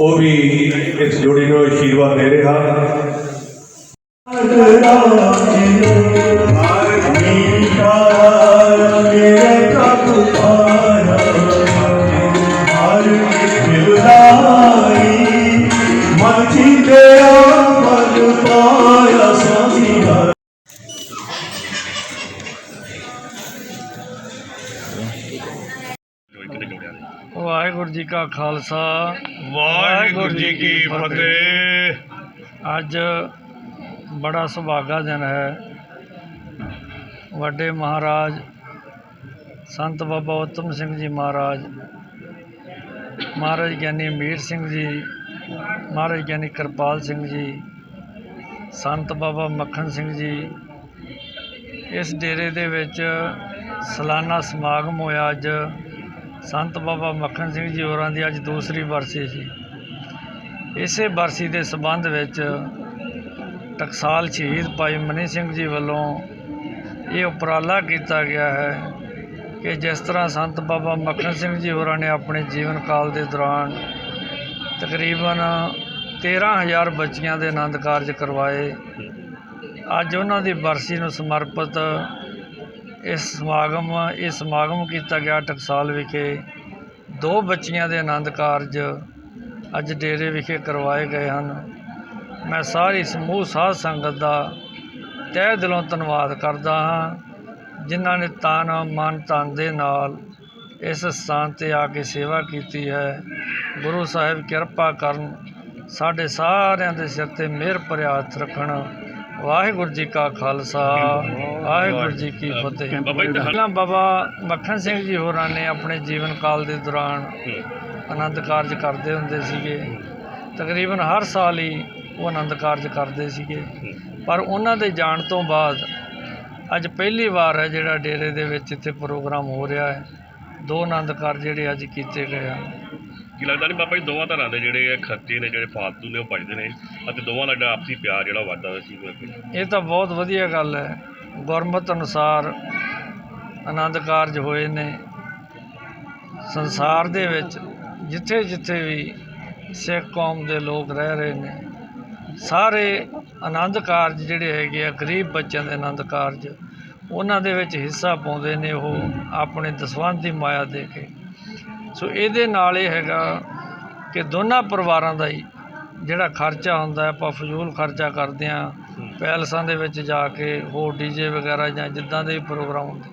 ਉਹ ਵੀ ਇਸ ਜੋੜੀ ਨੂੰ ਆਸ਼ੀਰਵਾਦ ਦੇ ਰਹੇ। ਹਨ ਮਨ ਵਾਹਿਗੁਰੂ ਜੀ ਕਾ ਖਾਲਸਾ। ਵਾਹਿਗੁਰੂ ਜੀ ਕੀ ਫਤਿਹ। ਅੱਜ ਬੜਾ ਸੁਭਾਗਾ ਦਿਨ ਹੈ। ਵੱਡੇ ਮਹਾਰਾਜ ਸੰਤ ਬਾਬਾ ਉਤਮ ਸਿੰਘ ਜੀ ਮਹਾਰਾਜ ਮਹਾਰਾਜ ਗਿਆਨੀ ਮੀਰ ਸਿੰਘ ਜੀ ਮਹਾਰਾਜ ਗਿਆਨੀ ਕਿਰਪਾਲ ਸਿੰਘ ਜੀ ਸੰਤ ਬਾਬਾ ਮੱਖਣ ਸਿੰਘ ਜੀ ਇਸ ਡੇਰੇ ਦੇ ਵਿੱਚ ਸਾਲਾਨਾ ਸਮਾਗਮ ਹੋਇਆ ਅੱਜ। ਸੰਤ ਬਾਬਾ ਮੱਖਣ ਸਿੰਘ ਜੀ ਹੋਰਾਂ ਦੀ ਅੱਜ ਦੂਸਰੀ ਬਰਸੀ ਸੀ। ਇਸੇ ਬਰਸੀ ਦੇ ਸਬੰਧ ਵਿੱਚ ਟਕਸਾਲ ਸ਼ਹੀਦ ਭਾਈ ਮਨੀ ਸਿੰਘ ਜੀ ਵੱਲੋਂ ਇਹ ਉਪਰਾਲਾ ਕੀਤਾ ਗਿਆ ਹੈ ਕਿ ਜਿਸ ਤਰ੍ਹਾਂ ਸੰਤ ਬਾਬਾ ਮੱਖਣ ਸਿੰਘ ਜੀ ਹੋਰਾਂ ਨੇ ਆਪਣੇ ਜੀਵਨ ਕਾਲ ਦੇ ਦੌਰਾਨ ਤਕਰੀਬਨ 13000 ਬੱਚੀਆਂ ਦੇ ਆਨੰਦ ਕਾਰਜ ਕਰਵਾਏ। ਅੱਜ ਉਹਨਾਂ ਦੀ ਬਰਸੀ ਨੂੰ ਸਮਰਪਿਤ ਇਸ ਸਮਾਗਮ ਇਹ ਸਮਾਗਮ ਕੀਤਾ ਗਿਆ ਟਕਸਾਲ ਵਿਖੇ ਦੋ ਬੱਚੀਆਂ ਦੇ ਆਨੰਦ ਕਾਰਜ ਅੱਜ ਡੇਰੇ ਵਿਖੇ ਕਰਵਾਏ ਗਏ ਹਨ। ਮੈਂ ਸਾਰੀ ਸਮੂਹ ਸਾਧ ਸੰਗਤ ਦਾ ਤਹਿ ਦਿਲੋਂ ਧੰਨਵਾਦ ਕਰਦਾ ਹਾਂ, ਜਿਨ੍ਹਾਂ ਨੇ ਤਨ ਮਨ ਧਨ ਦੇ ਨਾਲ ਇਸ ਸਥਾਨ ਤੇ ਆ ਕੇ ਸੇਵਾ ਕੀਤੀ ਹੈ। ਗੁਰੂ ਸਾਹਿਬ ਕਿਰਪਾ ਕਰਨ ਸਾਡੇ ਸਾਰਿਆਂ ਦੇ ਸਿਰ ਤੇ ਮਿਹਰ ਭਰਿਆ ਹੱਥ ਰੱਖਣ। ਵਾਹਿਗੁਰੂ ਜੀ ਕਾ ਖਾਲਸਾ ਵਾਹਿਗੁਰੂ ਜੀ ਕੀ ਫਤਿਹ। ਪਹਿਲਾਂ ਬਾਬਾ ਮੱਖਣ ਸਿੰਘ ਜੀ ਹੋਰਾਂ ਨੇ ਆਪਣੇ ਜੀਵਨ ਕਾਲ ਦੇ ਦੌਰਾਨ ਆਨੰਦ ਕਾਰਜ ਕਰਦੇ ਹੁੰਦੇ ਸੀਗੇ। ਤਕਰੀਬਨ ਹਰ ਸਾਲ ਹੀ ਉਹ ਆਨੰਦ ਕਾਰਜ ਕਰਦੇ ਸੀਗੇ। ਪਰ ਉਹਨਾਂ ਦੇ ਜਾਣ ਤੋਂ ਬਾਅਦ ਅੱਜ ਪਹਿਲੀ ਵਾਰ ਹੈ ਜਿਹੜਾ ਡੇਰੇ ਦੇ ਵਿੱਚ ਇੱਥੇ ਪ੍ਰੋਗਰਾਮ ਹੋ ਰਿਹਾ ਹੈ। ਦੋ ਆਨੰਦ ਕਾਰਜ ਜਿਹੜੇ ਅੱਜ ਕੀਤੇ ਗਏ ਹਨ ਕੀ ਲੱਗਦਾ ਨਹੀਂ ਬਾਬਾ ਜੀ, ਦੋਵਾਂ ਤਰ੍ਹਾਂ ਦੇ ਜਿਹੜੇ ਖਰਚੇ ਨੇ, ਜਿਹੜੇ ਫਾਲਤੂ ਨੇ, ਉਹ ਬਚਦੇ ਨੇ ਅਤੇ ਦੋਵਾਂ ਦਾ ਜਿਹੜਾ ਆਪਸੀ ਪਿਆਰ ਜਿਹੜਾ ਵੱਧਦਾ ਸੀ ਇਹ ਤਾਂ ਬਹੁਤ ਵਧੀਆ ਗੱਲ ਹੈ। ਗੁਰਮਤ ਅਨੁਸਾਰ ਆਨੰਦ ਕਾਰਜ ਹੋਏ ਨੇ। ਸੰਸਾਰ ਦੇ ਵਿੱਚ ਜਿੱਥੇ ਜਿੱਥੇ ਵੀ ਸਿੱਖ ਕੌਮ ਦੇ ਲੋਕ ਰਹਿ ਰਹੇ ਨੇ, ਸਾਰੇ ਆਨੰਦ ਕਾਰਜ ਜਿਹੜੇ ਹੈਗੇ ਆ, ਗਰੀਬ ਬੱਚਿਆਂ ਦੇ ਆਨੰਦ ਕਾਰਜ, ਉਹਨਾਂ ਦੇ ਵਿੱਚ ਹਿੱਸਾ ਪਾਉਂਦੇ ਨੇ ਉਹ ਆਪਣੇ ਦਸਵੰਧ ਦੀ ਮਾਇਆ ਦੇ ਕੇ। ਸੋ ਇਹਦੇ ਨਾਲ ਇਹ ਹੈਗਾ ਕਿ ਦੋਨਾਂ ਪਰਿਵਾਰਾਂ ਦਾ ਹੀ ਜਿਹੜਾ ਖਰਚਾ ਹੁੰਦਾ ਹੈ, ਆਪਾਂ ਫਜ਼ੂਲ ਖਰਚਾ ਕਰਦੇ ਆ ਪੈਲਸਾਂ ਦੇ ਵਿੱਚ ਜਾ ਕੇ ਹੋਰ ਡੀਜੇ ਵਗੈਰਾ ਜਾਂ ਜਿੱਦਾਂ ਦੇ ਪ੍ਰੋਗਰਾਮ ਹੁੰਦੇ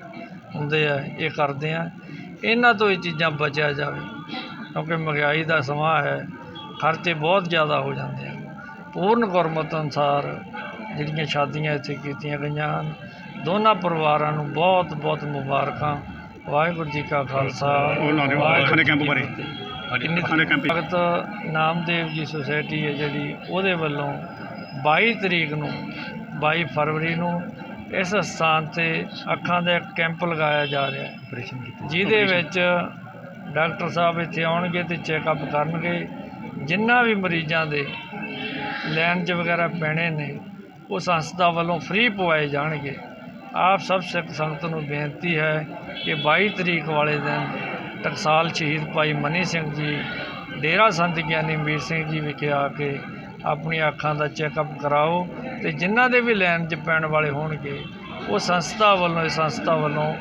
ਹੁੰਦੇ ਆ ਇਹ ਕਰਦੇ ਆ ਇਹਨਾਂ ਤੋਂ ਇਹ ਚੀਜ਼ਾਂ ਬਚਿਆ ਜਾਵੇ ਕਿਉਂਕਿ ਮਹਿੰਗਾਈ ਦਾ ਸਮਾਂ ਹੈ ਖਰਚੇ ਬਹੁਤ ਜ਼ਿਆਦਾ ਹੋ ਜਾਂਦੇ ਆ। ਪੂਰਨ ਗੁਰਮਤ ਅਨੁਸਾਰ ਜਿਹੜੀਆਂ ਸ਼ਾਦੀਆਂ ਇੱਥੇ ਕੀਤੀਆਂ ਗਈਆਂ ਹਨ ਦੋਨਾਂ ਪਰਿਵਾਰਾਂ ਨੂੰ ਬਹੁਤ ਬਹੁਤ ਮੁਬਾਰਕਾਂ। ਵਾਹਿਗੁਰੂ ਜੀ ਕਾ ਖਾਲਸਾ। ਉਹਨਾਂ ਦੇ ਅੱਖਾਂ ਦੇ ਕੈਂਪ ਬਾਰੇ। ਦੇ ਕੈਂਪ ਭਗਤ ਨਾਮਦੇਵ ਜੀ ਸੁਸਾਇਟੀ ਹੈ ਜਿਹੜੀ ਉਹਦੇ ਵੱਲੋਂ 22 ਤਰੀਕ ਨੂੰ 22 ਫਰਵਰੀ ਨੂੰ ਇਸ ਸਥਾਨ ਤੇ ਅੱਖਾਂ ਦਾ ਇੱਕ ਕੈਂਪ ਲਗਾਇਆ ਜਾ ਰਿਹਾ ਹੈ। ਜਿਹਦੇ ਵਿੱਚ ਡਾਕਟਰ ਸਾਹਿਬ ਇੱਥੇ ਆਉਣਗੇ ਤੇ ਚੈੱਕਅਪ ਕਰਨਗੇ। ਜਿੰਨਾ ਵੀ ਮਰੀਜ਼ਾਂ ਦੇ 'ਚ ਵਗੈਰਾ ਪੈਣੇ ਨੇ ਉਹ ਸੰਸਥਾ ਵੱਲੋਂ ਫ੍ਰੀ ਪਵਾਏ ਜਾਣਗੇ। ਆਪ ਸਭ ਸਿੱਖ ਸੰਗਤ ਨੂੰ ਬੇਨਤੀ ਹੈ ਕਿ 22 ਤਰੀਕ ਵਾਲੇ ਦਿਨ ਟਕਸਾਲ ਸ਼ਹੀਦ ਭਾਈ ਮਨੀ ਸਿੰਘ ਜੀ, ਡੇਰਾ ਸੰਤ ਗਿਆਨੀ ਮੀਰ ਸਿੰਘ ਜੀ ਵਿਖੇ ਆ ਕੇ ਆਪਣੀ ਅੱਖਾਂ ਦਾ ਚੈੱਕਅਪ ਕਰਾਓ ਤੇ ਜਿਨ੍ਹਾਂ ਦੇ ਵੀ ਲਾਈਨ 'ਚ ਪੈਣ ਵਾਲੇ ਹੋਣਗੇ, ਉਹ ਸੰਸਥਾ ਵੱਲੋਂ, ਇਸ ਸੰਸਥਾ ਵੱਲੋਂ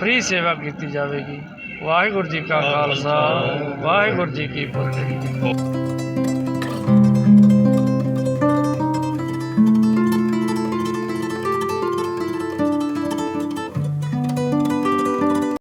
ਫ੍ਰੀ ਸੇਵਾ ਕੀਤੀ ਜਾਵੇਗੀ। ਵਾਹਿਗੁਰੂ ਜੀ ਕਾ ਖਾਲਸਾ, ਵਾਹਿਗੁਰੂ ਜੀ ਕੀ ਫਤਿਹ।